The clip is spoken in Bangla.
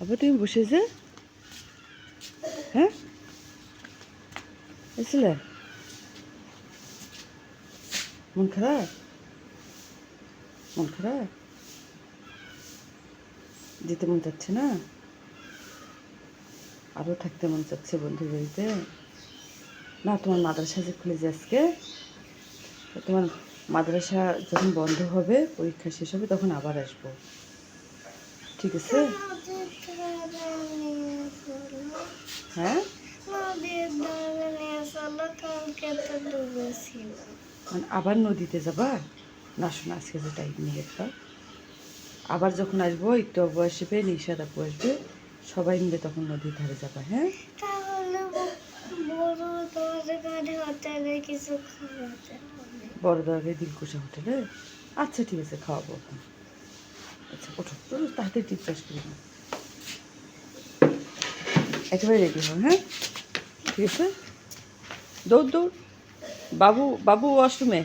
আবার তুমি বসে যে হ্যাঁ? এসলে? মন খারাপ? মন খারাপ? যেতে মন চাচ্ছে না? আরও থাকতে মন চাচ্ছে বন্ধুর বাড়িতে? না, তোমার মাদ্রাসা যে খুলেছে আজকে, তোমার মাদ্রাসা যখন বন্ধ হবে, পরীক্ষা শেষ হবে, তখন আবার আসব। ঠিক আছে? হ্যাঁ? মানে আবার নদীতে যাবা? না শোনা, আজকে যে টাইম নিয়ে একটা। আবার যখন আসব, একটু আবু আসবে নিশাদ আপু আসবে, সবাই মিলে তখন নদীর ধারে যাবা হ্যাঁ? তাহলে বড় তোমাদের গাড়ি কিছু খাওয়াতে হবে দিলকুশা হোটেলে? আচ্ছা ঠিক আছে, খাওয়াবো আচ্ছা ওঠো, চলো তাড়াতাড়ি টিপচাস করি না একেবারে রেডি হও হ্যাঁ? ঠিক আছে? দৌড় দৌড়। বাবু বাবু ওয়াশরুমে